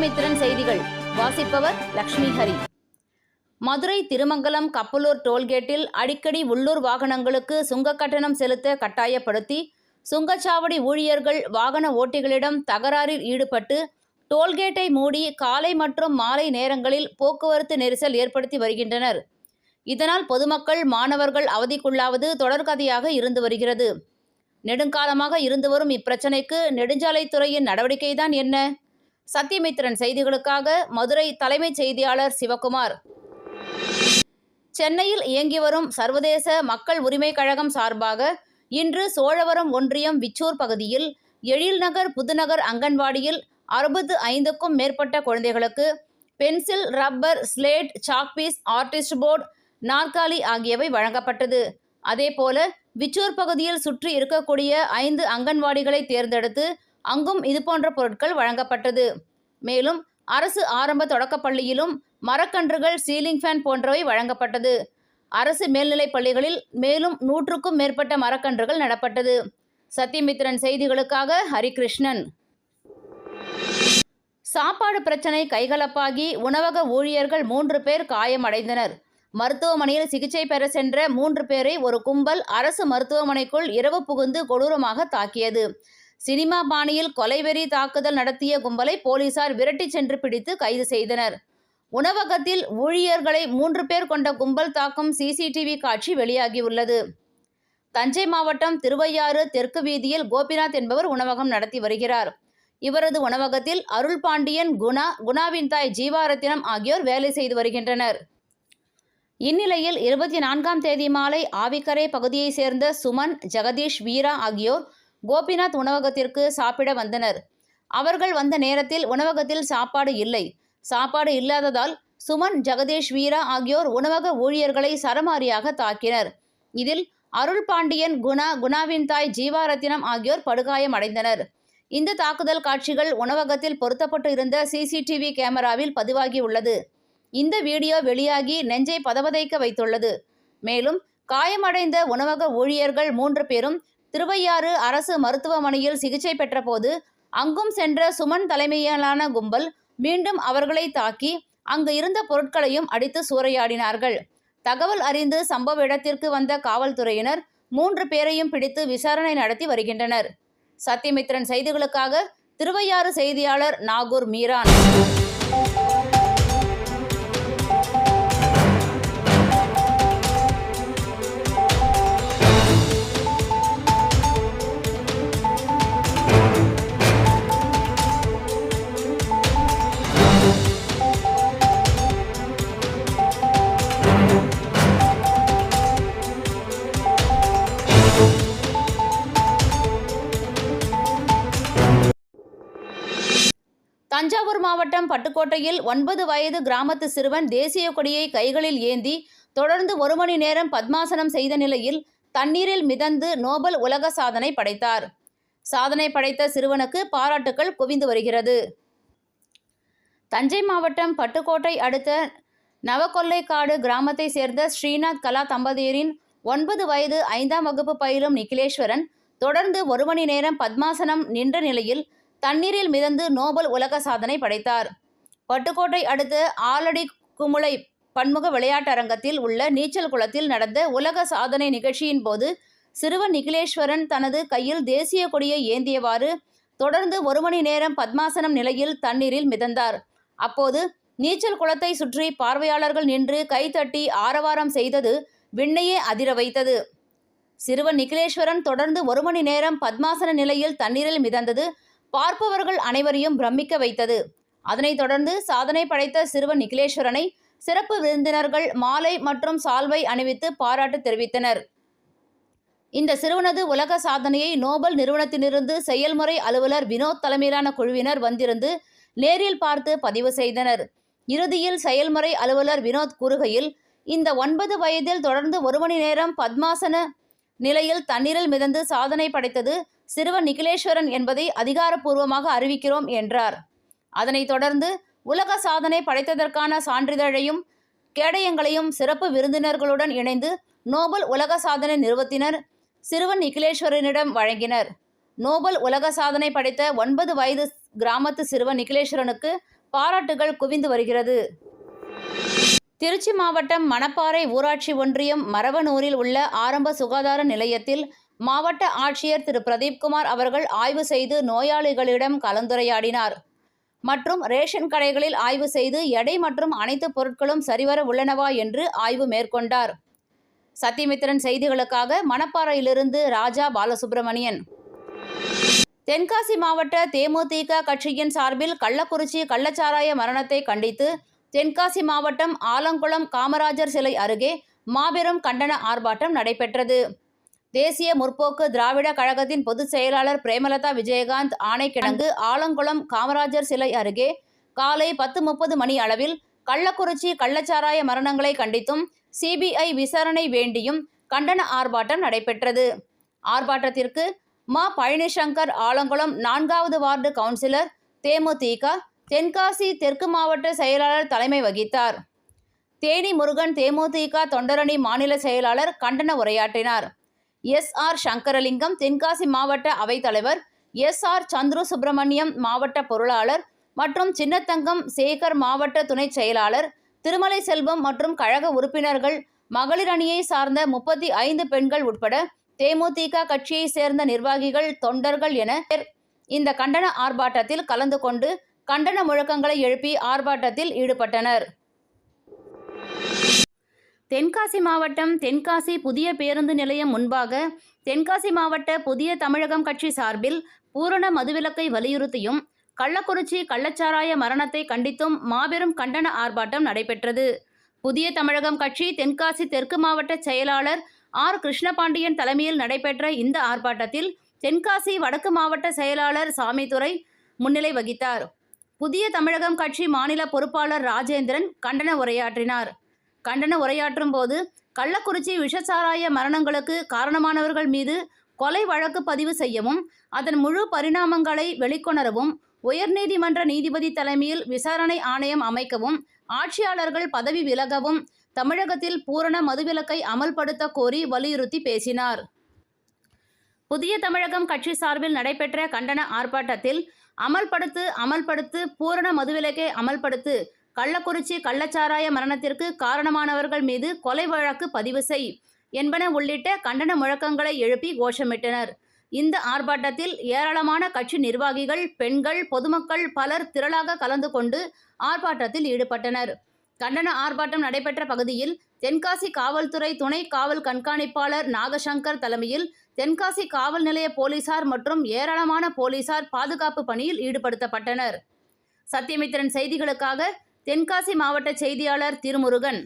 மித்திரன் செய்திகள். வாசிப்பவர் லக்ஷ்மி ஹரி. மதுரை திருமங்கலம் கப்பலூர் டோல்கேட்டில் அடிக்கடி உள்ளூர் வாகனங்களுக்கு சுங்க கட்டணம் செலுத்த கட்டாயப்படுத்தி சுங்கச்சாவடி ஊழியர்கள் வாகன ஓட்டிகளிடம் தகராறில் ஈடுபட்டு டோல்கேட்டை மூடி காலை மற்றும் மாலை நேரங்களில் போக்குவரத்து நெரிசல் ஏற்படுத்தி வருகின்றனர். இதனால் பொதுமக்கள் மாணவர்கள் அவதிக்குள்ளாவது தொடர்கதையாக இருந்து வருகிறது. நெடுங்காலமாக இருந்து வரும் இப்பிரச்சனைக்கு நெடுஞ்சாலைத்துறையின் நடவடிக்கைதான் என்ன? சத்தியமித்திரன் செய்திகளுக்காக மதுரை தலைமைச் செய்தியாளர் சிவகுமார். சென்னையில் இயங்கி வரும் சர்வதேச மக்கள் உரிமை கழகம் சார்பாக இன்று சோழவரம் ஒன்றியம் விச்சூர் பகுதியில் எழில்நகர் புதுநகர் அங்கன்வாடியில் அறுபது ஐந்துக்கும் மேற்பட்ட குழந்தைகளுக்கு pencil rubber slate chalk piece artist board நாற்காலி ஆகியவை வழங்கப்பட்டது. அதேபோல விச்சூர் பகுதியில் சுற்றி இருக்கக்கூடிய ஐந்து அங்கன்வாடிகளை தேர்ந்தெடுத்து அங்கும் இதுபோன்ற பொருட்கள் வழங்கப்பட்டது. மேலும் அரசு ஆரம்ப தொடக்கப் பள்ளியிலும் மரக்கன்றுகள் சீலிங் ஃபேன் போன்றவை வழங்கப்பட்டது. அரசு மேல்நிலைப் பள்ளிகளில் மேலும் நூற்றுக்கும் மேற்பட்ட மரக்கன்றுகள் நடப்பட்டது. சத்யமித்ரன் செய்திகளுக்காக ஹரிகிருஷ்ணன். சாப்பாடு பிரச்சனை கைகலப்பாகி உணவக ஊழியர்கள் மூன்று பேர் காயமடைந்தனர். மருத்துவமனையில் சிகிச்சை பெற சென்ற மூன்று பேரை ஒரு கும்பல் அரசு மருத்துவமனைக்குள் இரவு புகுந்து கொடூரமாக தாக்கியது. சினிமா பாணியில் கொலைவெறி தாக்குதல் நடத்திய கும்பலை போலீசார் விரட்டிச் சென்று பிடித்து கைது செய்தனர். உணவகத்தில் ஊழியர்களை மூன்று பேர் கொண்ட கும்பல் தாக்கும் சிசிடிவி காட்சி வெளியாகியுள்ளது. தஞ்சை மாவட்டம் திருவையாறு தெற்கு வீதியில் கோபிநாத் என்பவர் உணவகம் நடத்தி வருகிறார். இவரது உணவகத்தில் அருள் பாண்டியன் குணா குணாவின் தாய் ஜீவாரத்தினம் ஆகியோர் வேலை செய்து வருகின்றனர். இந்நிலையில் இருபத்தி நான்காம் தேதி மாலை ஆவிக்கரை பகுதியைச் சேர்ந்த சுமன் ஜெகதீஷ் வீரா ஆகியோர் கோபிநாத் உணவகத்திற்கு சாப்பிட வந்தனர். அவர்கள் வந்த நேரத்தில் உணவகத்தில் சாப்பாடு இல்லை. சாப்பாடு இல்லாததால் சுமன் ஜெகதீஷ் வீரா ஆகியோர் உணவக ஊழியர்களை சரமாரியாக தாக்கினர். இதில் அருள் பாண்டியன் குணா குணாவின் தாய் ஜீவாரத்தினம் ஆகியோர் படுகாயம் அடைந்தனர். இந்த தாக்குதல் காட்சிகள் உணவகத்தில் பொருத்தப்பட்டு இருந்த சிசிடிவி கேமராவில் பதிவாகி உள்ளது. இந்த வீடியோ வெளியாகி நெஞ்சை பதவதைக்க வைத்துள்ளது. மேலும் காயமடைந்த உணவக ஊழியர்கள் மூன்று பேரும் திருவையாறு அரசு மருத்துவமனையில் சிகிச்சை பெற்றபோது அங்கும் சென்ற சுமன் தலைமையிலான கும்பல் மீண்டும் அவர்களை தாக்கி அங்கு இருந்த பொருட்களையும் அடித்து சூறையாடினார்கள். தகவல் அறிந்து சம்பவ இடத்திற்கு வந்த காவல்துறையினர் மூன்று பேரையும் பிடித்து விசாரணை நடத்தி வருகின்றனர். சத்தியமித்ரன் செய்திகளுக்காக திருவையாறு செய்தியாளர் நாகூர் மீரான். தஞ்சாவூர் மாவட்டம் பட்டுக்கோட்டையில் ஒன்பது வயது கிராமத்து சிறுவன் தேசிய கொடியை கைகளில் ஏந்தி தொடர்ந்து ஒரு மணி நேரம் பத்மாசனம் செய்த நிலையில் தண்ணீரில் மிதந்து நோபல் உலக சாதனை படைத்தார். சாதனை படைத்த சிறுவனுக்கு பாராட்டுக்கள் குவிந்து வருகிறது. தஞ்சை மாவட்டம் பட்டுக்கோட்டை அடுத்த நவக்கொல்லைக்காடு கிராமத்தை சேர்ந்த ஸ்ரீநாத் கலா தம்பதியரின் ஒன்பது வயது ஐந்தாம் வகுப்பு பயிலும் நிகிலேஸ்வரன் தொடர்ந்து ஒரு மணி நேரம் பத்மாசனம் நின்ற நிலையில் தண்ணீரில் மிதந்து நோபல் உலக சாதனை படைத்தார். பட்டுக்கோட்டை அடுத்த ஆலடி குமுளை பன்முக விளையாட்டரங்கத்தில் உள்ள நீச்சல் குளத்தில் நடந்த உலக சாதனை நிகழ்ச்சியின் போது சிறுவன் நிகிலேஸ்வரன் தனது கையில் தேசிய கொடியை ஏந்தியவாறு தொடர்ந்து ஒரு மணி நேரம் பத்மாசனம் நிலையில் தண்ணீரில் மிதந்தார். அப்போது நீச்சல் குளத்தை சுற்றி பார்வையாளர்கள் நின்று கைதட்டி ஆரவாரம் செய்தது விண்ணையே அதிர வைத்தது. சிறுவன் நிகிலேஸ்வரன் தொடர்ந்து ஒரு மணி நேரம் பத்மாசன நிலையில் தண்ணீரில் மிதந்தது பார்ப்பவர்கள் அனைவரையும் பிரமிக்க வைத்தது. அதனைத் தொடர்ந்து சாதனை படைத்த சிறுவன் நிகிலேஸ்வரனை சிறப்பு விருந்தினர்கள் மாலை மற்றும் சால்வை அணிவித்து பாராட்டு தெரிவித்தனர். இந்த சிறுவனது உலக சாதனையை நோபல் நிறுவனத்திலிருந்து செயல்முறை அலுவலர் வினோத் தலைமையிலான குழுவினர் வந்திருந்து நேரில் பார்த்து பதிவு செய்தனர். இறுதியில் செயல்முறை அலுவலர் வினோத் கூறுகையில் இந்த ஒன்பது வயதில் தொடர்ந்து ஒரு மணி நேரம் பத்மாசன நிலையில் தண்ணீரில் மிதந்து சாதனை படைத்தது சிறுவன் நிகிலேஸ்வரன் என்பதை அதிகாரப்பூர்வமாக அறிவிக்கிறோம் என்றார். அதனைத் தொடர்ந்து உலக சாதனை படைத்ததற்கான சான்றிதழையும் கேடயங்களையும் சிறப்பு விருந்தினர்களுடன் இணைந்து நோபல் உலக சாதனை நிறுவத்தினர் சிறுவன் நிகிலேஸ்வரனிடம் வழங்கினர். நோபல் உலக சாதனை படைத்த ஒன்பது வயது கிராமத்து சிறுவன் நிகிலேஸ்வரனுக்கு பாராட்டுகள் குவிந்து வருகிறது. திருச்சி மாவட்டம் மணப்பாறை ஊராட்சி ஒன்றியம் மரவனூரில் உள்ள ஆரம்ப சுகாதார நிலையத்தில் மாவட்ட ஆட்சியர் திரு. பிரதீப்குமார் அவர்கள் ஆய்வு செய்து நோயாளிகளிடம் கலந்துரையாடினார். மற்றும் ரேஷன் கடைகளில் ஆய்வு செய்து எடை மற்றும் அனைத்து பொருட்களும் சரிவர உள்ளனவா என்று ஆய்வு மேற்கொண்டார். சத்தியமித்திரன் செய்திகளுக்காக மணப்பாறையிலிருந்து ராஜா பாலசுப்ரமணியன். தென்காசி மாவட்ட தேமுதிக கட்சியின் சார்பில் கள்ளக்குறிச்சி கள்ளச்சாராய மரணத்தை கண்டித்து தென்காசி மாவட்டம் ஆலங்குளம் காமராஜர் சிலை அருகே மாபெரும் கண்டன ஆர்ப்பாட்டம் நடைபெற்றது. தேசிய முற்போக்கு திராவிட கழகத்தின் பொதுச் செயலாளர் பிரேமலதா விஜயகாந்த் ஆணைக்கிடங்கு ஆலங்குளம் காமராஜர் சிலை அருகே காலை பத்து முப்பது மணி அளவில் கள்ளக்குறிச்சி கள்ளச்சாராய மரணங்களை கண்டித்தும் சிபிஐ விசாரணை வேண்டியும் கண்டன ஆர்ப்பாட்டம் நடைபெற்றது. ஆர்ப்பாட்டத்திற்கு மா. பழனிசங்கர் ஆலங்குளம் நான்காவது வார்டு கவுன்சிலர் தேமுதிக தென்காசி தெற்கு மாவட்ட செயலாளர் தலைமை வகித்தார். தேனி முருகன் தேமுதிக தொண்டரணி மாநில செயலாளர் கண்டன உரையாற்றினார். எஸ் ஆர் சங்கரலிங்கம் தென்காசி மாவட்ட அவைத்தலைவர் எஸ் ஆர் சந்துரு சுப்பிரமணியம் மாவட்ட பொருளாளர் மற்றும் சின்னத்தங்கம் சேகர் மாவட்ட துணை செயலாளர் திருமலை செல்வம் மற்றும் கழக உறுப்பினர்கள் மகளிர் அணியை சார்ந்த முப்பத்தி ஐந்து பெண்கள் உட்பட தேமுதிக கட்சியை சேர்ந்த நிர்வாகிகள் தொண்டர்கள் என இந்த கண்டன ஆர்ப்பாட்டத்தில் கலந்து கொண்டு கண்டன முழக்கங்களை எழுப்பி ஆர்ப்பாட்டத்தில் ஈடுபட்டனர். தென்காசி மாவட்டம் தென்காசி புதிய பேருந்து நிலையம் முன்பாக தென்காசி மாவட்ட புதிய தமிழகம் கட்சி சார்பில் பூரண மதுவிலக்கை வலியுறுத்தியும் கள்ளக்குறிச்சி கள்ளச்சாராய மரணத்தை கண்டித்தும் மாபெரும் கண்டன ஆர்ப்பாட்டம் நடைபெற்றது. புதிய தமிழகம் கட்சி தென்காசி தெற்கு மாவட்ட செயலாளர் ஆர். கிருஷ்ணபாண்டியன் தலைமையில் நடைபெற்ற இந்த ஆர்ப்பாட்டத்தில் தென்காசி வடக்கு மாவட்ட செயலாளர் சாமித்துறை முன்னிலை வகித்தார். புதிய தமிழகம் கட்சி மாநில பொறுப்பாளர் ராஜேந்திரன் கண்டன உரையாற்றினார். கண்டன உரையாற்றும் போது கள்ளக்குறிச்சி விஷச்சாராய மரணங்களுக்கு காரணமானவர்கள் மீது கொலை வழக்கு பதிவு செய்யவும் அதன் முழு பரிணாமங்களை வெளிக்கொணரவும் உயர்நீதிமன்ற நீதிபதி தலைமையில் விசாரணை ஆணையம் அமைக்கவும் ஆட்சியாளர்கள் பதவி விலகவும் தமிழகத்தில் பூரண மதுவிலக்கை அமல்படுத்த கோரி வலியுறுத்தி பேசினார். புதிய தமிழகம் கட்சி சார்பில் நடைபெற்ற கண்டன ஆர்ப்பாட்டத்தில் அமல்படுத்து அமல்படுத்து பூரண மதுவிலக்கை அமல்படுத்து கள்ளக்குறிச்சி கள்ளச்சாராய மரணத்திற்கு காரணமானவர்கள் மீது கொலை வழக்கு பதிவு செய் என்பன உள்ளிட்ட கண்டன முழக்கங்களை எழுப்பி கோஷமிட்டனர். இந்த ஆர்ப்பாட்டத்தில் ஏராளமான கட்சி நிர்வாகிகள் பெண்கள் பொதுமக்கள் பலர் திரளாக கலந்து கொண்டு ஆர்ப்பாட்டத்தில் ஈடுபட்டனர். கண்டன ஆர்ப்பாட்டம் நடைபெற்ற பகுதியில் தென்காசி காவல்துறை துணை காவல் கண்காணிப்பாளர் நாகசங்கர் தலைமையில் தென்காசி காவல் நிலைய போலீசார் மற்றும் ஏராளமான போலீசார் பாதுகாப்பு பணியில் ஈடுபடுத்தப்பட்டனர். சத்தியமித்திரன் செய்திகளுக்காக தென்காசி மாவட்ட செய்தியாளர் திருமுருகன்.